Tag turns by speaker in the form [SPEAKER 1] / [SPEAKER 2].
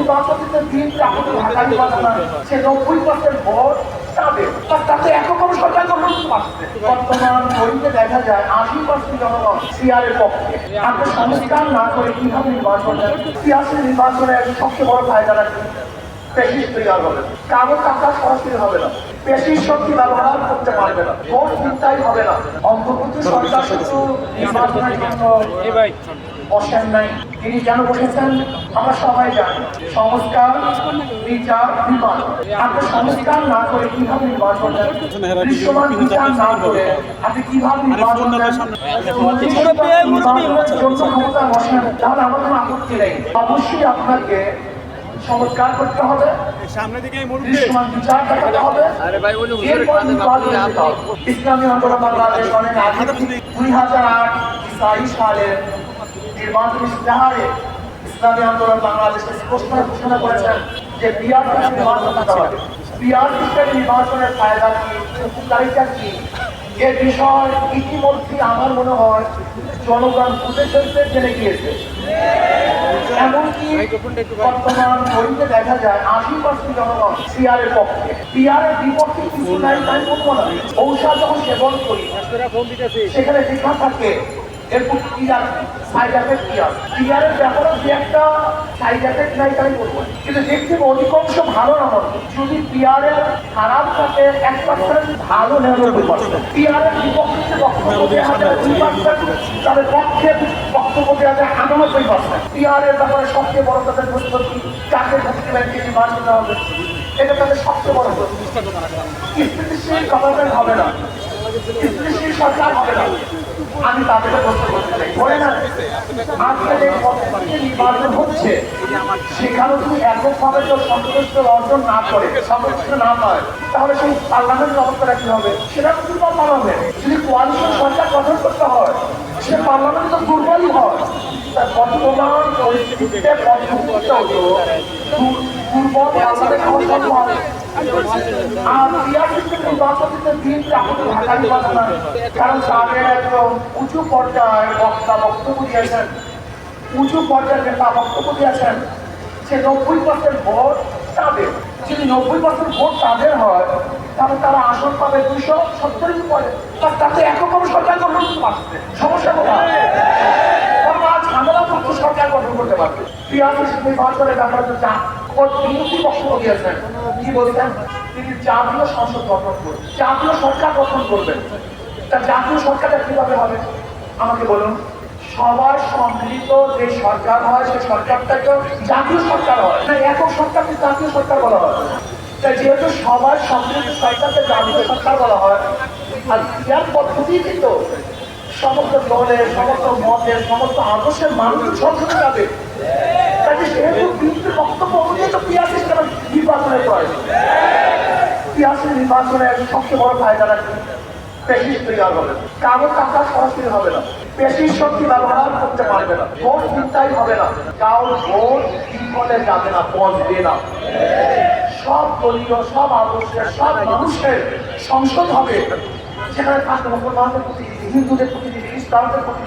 [SPEAKER 1] নির্বাচনীতে করে সবচেয়ে বড় ফায়দা হবে। কাগজ টাকা সরাসরি হবে না। পেশির শক্তি ব্যবহার করতে পারবে না। ভোট হবে না। অন্তর্বর্তী সরকার শুধু নির্বাচনের জন্য বসেন নাই তিনি কেন বসেছেন আমরা সবাই জানি সংস্কার বিচার নির্বাচন আপনি সংস্কার না করে কীভাবে নির্বাচন দেন? দৃশ্যমান বিচার না করে আপনি কীভাবে নির্বাচন দেন? ক্ষমতা বসেন তাহলে আমার কোনো আপত্তি নেই অবশ্যই আপনাকে সংস্কার করতে হবে
[SPEAKER 2] সামনে দিকে
[SPEAKER 1] দৃশ্যমান বিচার দেখাতে হবে। ইসলামী আন্দোলন বাংলাদেশ অনেক আগে দুই হাজার আট সালের নির্বাচনী ইস্তেহারে ইসলামী আন্দোলন বাংলাদেশের স্পষ্ট ঘোষণা করেছেন যে বিআর নির্বাচন দিতে হবে। নির্বাচনের ফায়দা কি উপকারিতা কি? এ বিষয় ইতিমধ্যে আমার মনে হয় জনগণ বুঝে ফেলতে জেনে গিয়েছে। এমনকি বর্তমান বইতে দেখা যায় আশি পার্সেন্ট জনগণ সিআর এর পক্ষে। পিআর এর বিপক্ষে কিছু নাই তাই বলব না। ঔষধ যখন সেবন করি। সেখানে লেখা থাকে এরপর পিআর সাইড এফেক্ট পিআর এর ব্যাপারে যে একটা সাইড এফেক্ট নাই তাই বলব। কিন্তু দেখছি অধিকাংশ ভালো না যদি এর খারাপ থাকে, এক পার্সেন্ট ভালো নিরানব্বই পার্সেন্ট এর বিপক্ষে তাদের পক্ষে বক্তব্য দেওয়া যায় আটানব্বই পার্সেন্ট এর ব্যাপারে সবচেয়ে বড় তাদের কি কাকে ভোটকে ব্যাংকে নির্বাচিত হবে, এটা তাদের সবচেয়ে বড় প্রশ্ন স্থিতিশীল গভর্নমেন্ট হবে না। স্থিতিশীল সরকার হবে না। আমি তাদেরকে প্রশ্ন করতে চাই। বলে না আজকে যে পদ্ধতিতে নির্বাচন হচ্ছে, সেখানে যদি এককভাবে কেউ সন্তুষ্ট অর্জন না করে, সন্তুষ্ট না পায় তাহলে সেই পার্লামেন্টের অবস্থাটা কি হবে? সেটা দুর্বল মনে হবে যদি কোয়ালিশন সরকার গঠন করতে হয়, সে পার্লামেন্ট তো দুর্বলই হয়। তার বর্তমান পরিস্থিতিতে পদ্ধতিটা দুর্বল পার্লামেন্ট আর টিআরপিতে নির্বাচনীতে বিএনপি আমাদের ঢাকা নির্বাচন কারণ তাদের একদম উঁচু পর্যায়ে বক্তা বক্তব্য দিয়েছেন। উঁচু পর্যায়ের নেতা বক্তব্য দিয়েছেন। যে নব্বই পার্সেন্ট ভোট তাদের। যদি নব্বই পার্সেন্ট ভোট তাদের হয়, তাহলে তারা আসন পাবে দুইশো সত্তরের উপরে তার তাতে একরকম সরকার গঠন করতে পারছে। সমস্যা কোথায়? ঝামেলা মুক্ত সরকার গঠন করতে পারবে। টিআরপি নির্বাচনের ব্যাপারে তো ওর বিরোধী বক্তব্য কি বলছেন? তিনি জাতীয় সংসদ গঠন করবেন। জাতীয় সরকার গঠন করবেন। তা জাতীয় সরকারটা কীভাবে হবে? আমাকে বলুন। সবার সম্মিলিত যে সরকার হয় সেই সরকারটাকে জাতীয় সরকার হয়। না, একক সরকারকে জাতীয় সরকার বলা হয়। তাই যেহেতু সবার সম্মিলিত সরকারকে জাতীয় সরকার বলা হয়, আর ইয়ার পদ্ধতি কিন্তু সমস্ত দলের, সমস্ত মতের, সমস্ত আদর্শের মানুষ সংসদে যাবে সবচেয়ে বড় ফায়দা রাখবে হবে। না। শক্তি ব্যবহার করতে পারবে না। ভোট হবে না। ভোট যাবে না না। সব সব সব মানুষের সংসদ হবে। সেখানে হিন্দুদের প্রতিনিধি, ইসলামদের প্রতিনিধি